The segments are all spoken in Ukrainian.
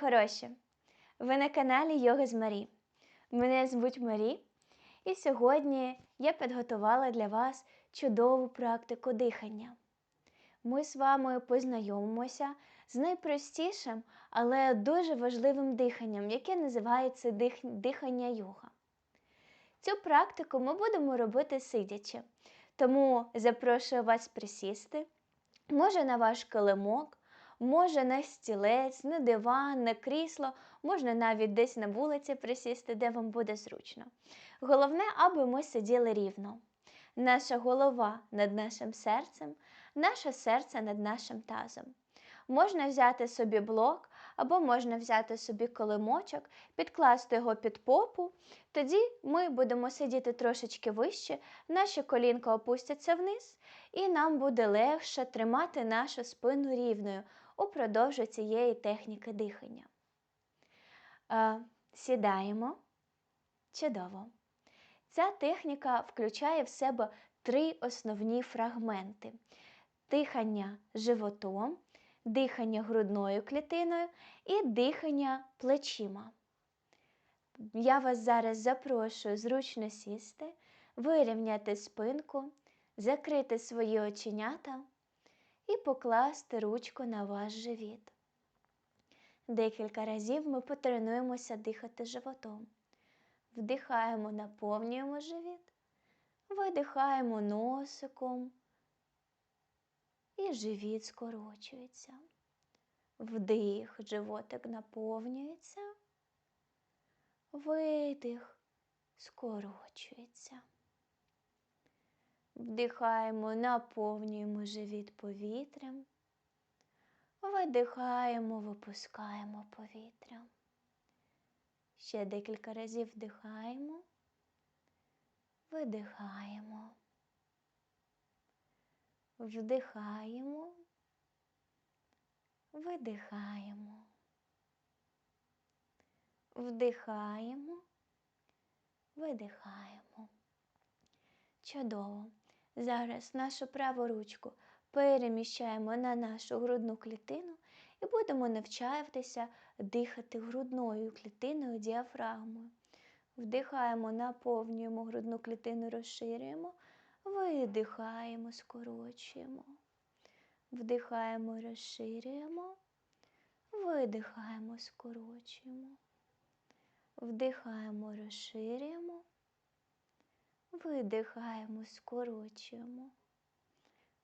хороші! Ви на каналі Йога з Марі. Мене звуть Марі, і сьогодні я підготувала для вас чудову практику дихання. Ми з вами познайомимося з найпростішим, але дуже важливим диханням, яке називається дих... дихання йога. Цю практику ми будемо робити сидячи, тому запрошую вас присісти, може на ваш килимок, може на стілець, на диван, на крісло, можна навіть десь на вулиці присісти, де вам буде зручно. Головне, аби ми сиділи рівно. Наша голова над нашим серцем, наше серце над нашим тазом. Можна взяти собі блок, або можна взяти собі колимочок, підкласти його під попу. Тоді ми будемо сидіти трошечки вище, наші колінка опустяться вниз, і нам буде легше тримати нашу спину рівною упродовж цієї техніки дихання. Сідаємо. Чудово. Ця техніка включає в себе три основні фрагменти: дихання животом, дихання грудною клітиною і дихання плечима. Я вас зараз запрошую зручно сісти, вирівняти спинку, закрити свої оченята і покласти ручку на ваш живіт. Декілька разів ми потренуємося дихати животом. Вдихаємо, наповнюємо живіт, видихаємо носиком, і живіт скорочується. Вдих, животик наповнюється, видих скорочується. Вдихаємо, наповнюємо живіт повітрям, видихаємо, випускаємо повітря. Ще декілька разів вдихаємо, видихаємо, вдихаємо, видихаємо, вдихаємо, видихаємо. Чудово. Зараз нашу праву ручку переміщаємо на нашу грудну клітину і будемо навчатися дихати грудною клітиною діафрагмою. Вдихаємо, наповнюємо грудну клітину, розширюємо, видихаємо, скорочуємо. Вдихаємо, розширюємо, видихаємо, скорочуємо. Вдихаємо, розширюємо, видихаємо, скорочуємо.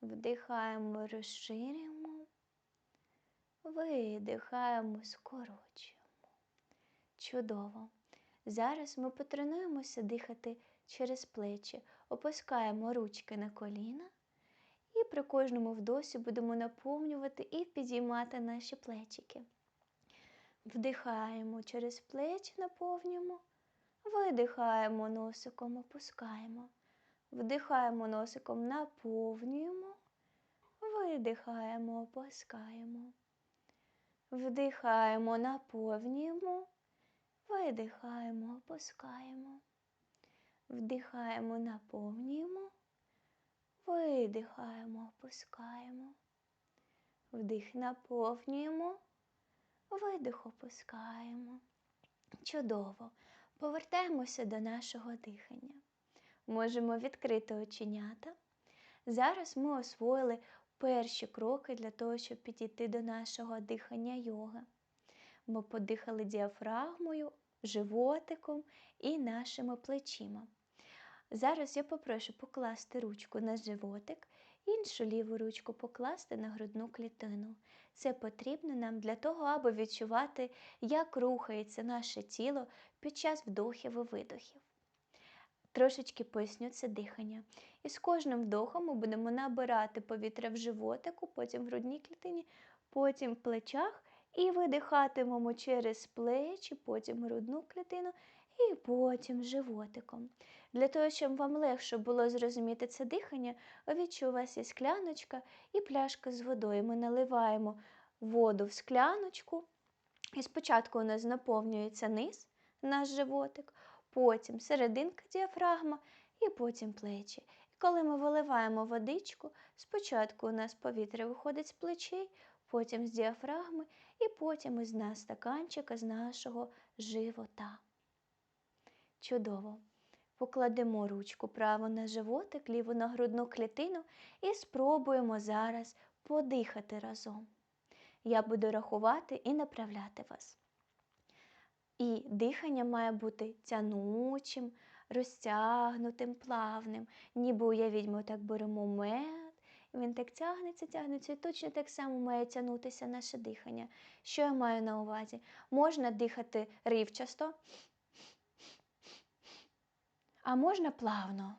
Вдихаємо, розширюємо, видихаємо, скорочуємо. Чудово. Зараз ми потренуємося дихати через плечі, опускаємо ручки на коліна і при кожному вдосі будемо наповнювати і підіймати наші плечики. Вдихаємо через плечі, наповнюємо, видихаємо носиком, опускаємо. Вдихаємо носиком, наповнюємо, видихаємо, опускаємо. Вдихаємо, наповнюємо, видихаємо, опускаємо. Вдихаємо, наповнюємо, видихаємо, опускаємо. Вдих наповнюємо, видих опускаємо. Чудово. Повертаємося до нашого дихання. Можемо відкрити оченята. Зараз ми освоїли перші кроки для того, щоб підійти до нашого дихання йоги. Ми подихали діафрагмою, животиком і нашими плечима. Зараз я попрошу покласти ручку на животик, іншу ліву ручку покласти на грудну клітину. Це потрібно нам для того, аби відчувати, як рухається наше тіло під час вдохів і видохів. Трошечки поясню це дихання. І з кожним вдохом ми будемо набирати повітря в животику, потім в грудній клітині, потім в плечах і видихатимемо через плечі, потім грудну клітину і потім животиком. Для того, щоб вам легше було зрозуміти це дихання, у вас є скляночка і пляшка з водою. Ми наливаємо воду в скляночку. І спочатку у нас наповнюється низ, наш животик, потім серединка діафрагма і потім плечі. І коли ми виливаємо водичку, спочатку у нас повітря виходить з плечей, потім з діафрагми і потім із дна стаканчика з нашого живота. Чудово. Покладемо ручку праву на животик, ліву на грудну клітину і спробуємо зараз подихати разом. Я буду рахувати і направляти вас. І дихання має бути тянучим, розтягнутим, плавним. Ніби уявіть, ми так беремо мед, і він так тягнеться, тягнеться, і точно так само має тягнутися наше дихання. Що я маю на увазі? Можна дихати ривчасто, а можна плавно.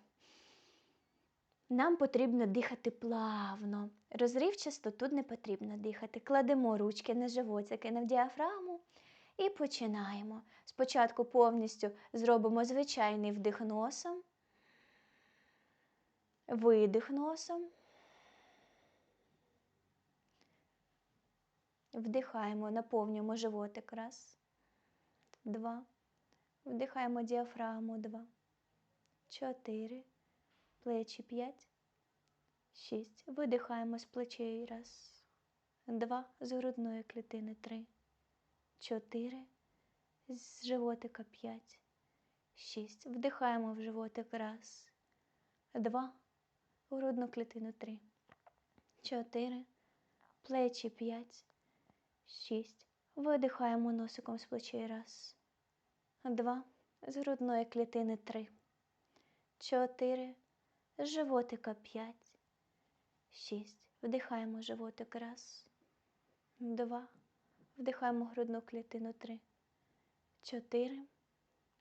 Нам потрібно дихати плавно. Розривчасто тут не потрібно дихати. Кладемо ручки на животики, на діафрагму і починаємо. Спочатку повністю зробимо звичайний вдих носом, видих носом. Вдихаємо, наповнюємо животик. Раз, два. Вдихаємо діафрагму. Два, чотири, плечі п'ять, шість. Видихаємо з плечей. Раз, два, з грудної клітини. Три, чотири, з животика п'ять, шість. Вдихаємо в животик. Раз, два, грудну клітину. Три, чотири, плечі п'ять. Шість. Видихаємо носиком з плечей. Раз. Два. З грудної клітини три. Чотири. Животика п'ять. Шість. Вдихаємо животик. Раз. Два. Вдихаємо грудну клітину три. Чотири.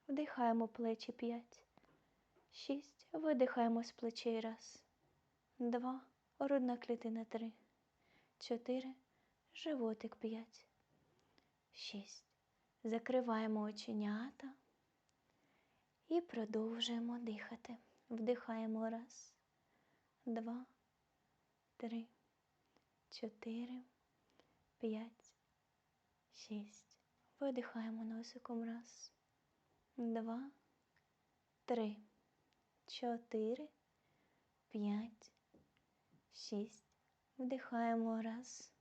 Вдихаємо плечі п'ять. Шість. Видихаємо з плечей. Раз. Два. Грудна клітина три. Чотири животик 5, 6. Закриваємо оченята і продовжуємо дихати. Вдихаємо раз, два, три, чотири, п'ять, шість. Видихаємо носиком раз, два, три, чотири, п'ять, шість. Вдихаємо раз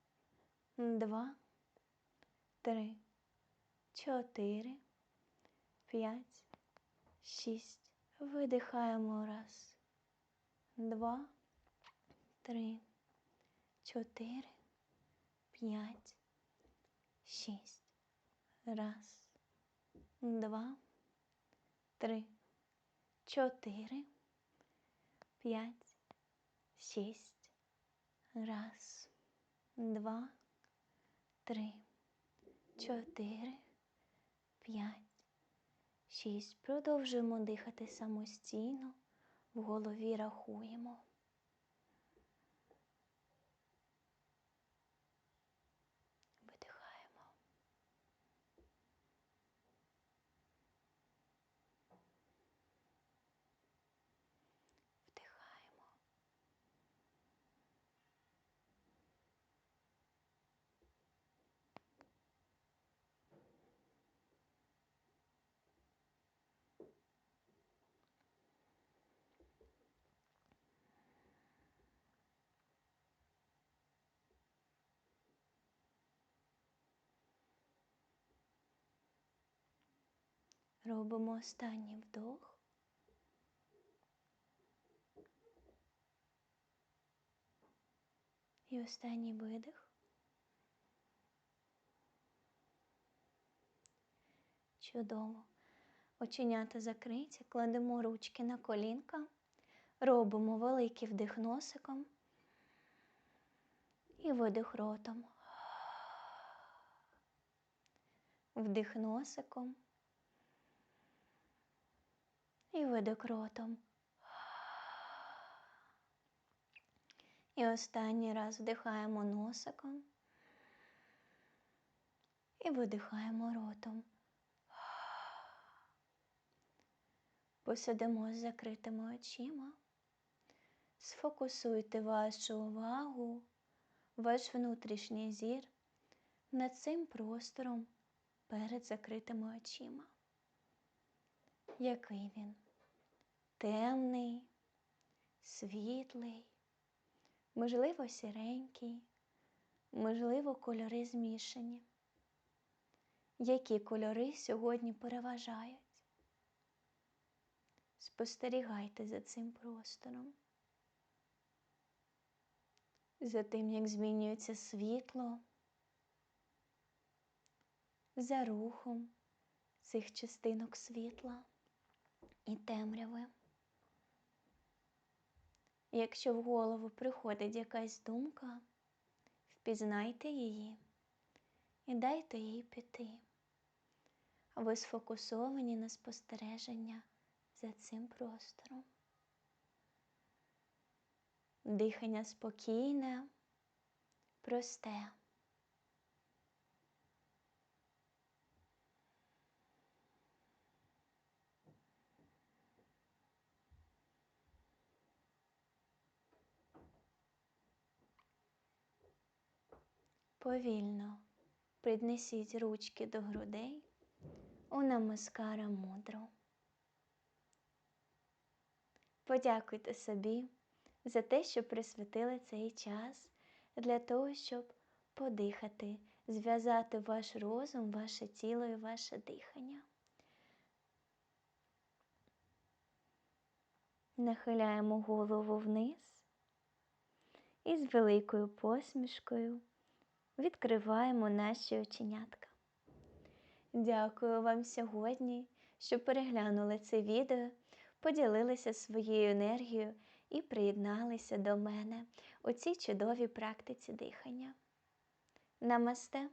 два, три, чотири, п'ять, шість. Видихаємо. Раз, два, три, чотири, п'ять, шість. Раз, два, три, чотири, п'ять, шість. Раз, два. Три, чотири, п'ять, шість. Продовжуємо дихати самостійно, в голові рахуємо. Робимо останній вдох. І останній видих. Чудово. Оченята закриті, кладемо ручки на колінка, робимо великий вдих носиком і видих ротом. Вдих носиком і видих ротом. І останній раз вдихаємо носиком і видихаємо ротом. Посидимо з закритими очима. Сфокусуйте вашу увагу, ваш внутрішній зір над цим простором перед закритими очима. Який він? Темний, світлий, можливо, сіренький, Можливо, кольори змішані. Які кольори сьогодні переважають? Спостерігайте за цим простором, за тим, як змінюється світло, за рухом цих частинок світла і темряви. Якщо в голову приходить якась думка, впізнайте її і дайте їй піти. Ви сфокусовані на спостереження за цим простором. Дихання спокійне, просте. Повільно піднесіть ручки до грудей у намаскара мудру. Подякуйте собі за те, що присвятили цей час для того, щоб подихати, зв'язати ваш розум, ваше тіло і ваше дихання. Нахиляємо голову вниз і з великою посмішкою відкриваємо наші оченятка. Дякую вам сьогодні, що переглянули це відео, поділилися своєю енергією і приєдналися до мене у цій чудовій практиці дихання. Намасте!